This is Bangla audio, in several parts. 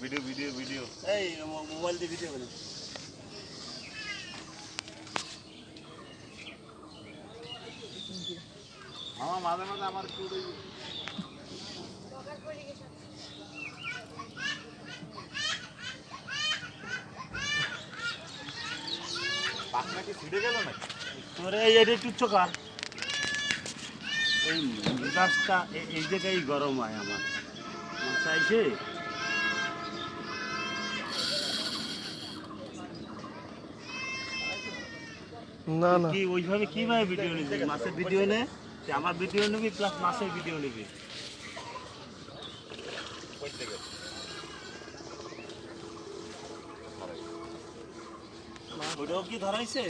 ভিডিও ভিডিও ভিডিও এই মোবাইল দিয়ে ভিডিও করে আমার মাঝে মাঝে আমার পাখনা কি ছিঁড়ে গেল নাকি? তোরে এই একটু এই গাছটা এই- এই জায়গায় গরম হয় আমার। মাছা না না। কি ওইভাবে কীভাবে ভিডিও নিবি? মাছের ভিডিও নে আমার ভিডিও নিবি প্লাস মাছের ভিডিও নিবি। ওটাও কি ধরাইছে?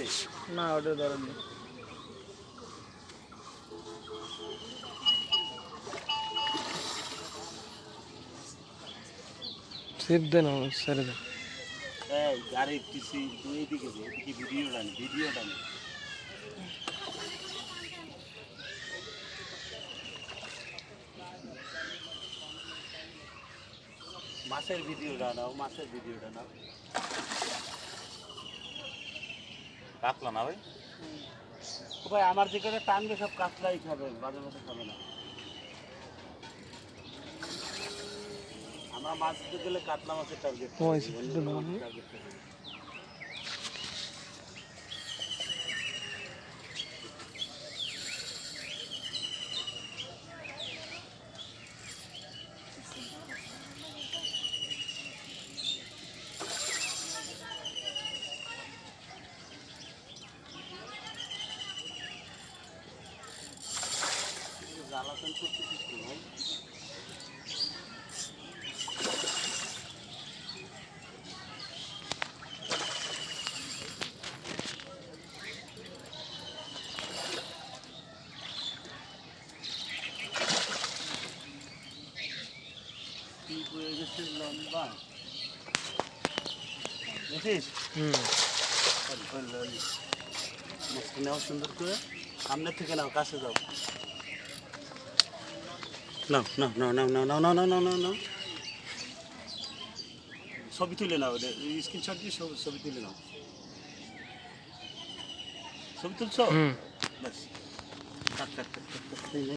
না ওটা ধরেন। সিপ দেন ছেড়ে দেন এই গাড়ি পিসি তুই এইদিকে দে এদিকে ভিডিও টানি ভিডিও টানি। মাছের ভিডিওটা নাও মাছের ভিডিওটা নাও। কাটলো না ভাই? ভাই আমার যেখানে টানবে সব কাতলাই খাবে বাজে মাছে খাবে না। আমরা মাছ ধরতে গেলে কাতলা মাছের টার্গেট জ্বালাতন করতে কিছু ভাই হয়ে গেছে লম্বা বুঝিস হুম নেওয়া সুন্দর করে সামনে থেকে নাও কাছে যাও নাও নাও নাও নাও নাও নাও নাও নাও নাও নাও নাও ছবি তুলে নাও স্ক্রিনশট দিয়ে ছবি তুলে নাও ছবি তুলছো হুম কাট কাট কাট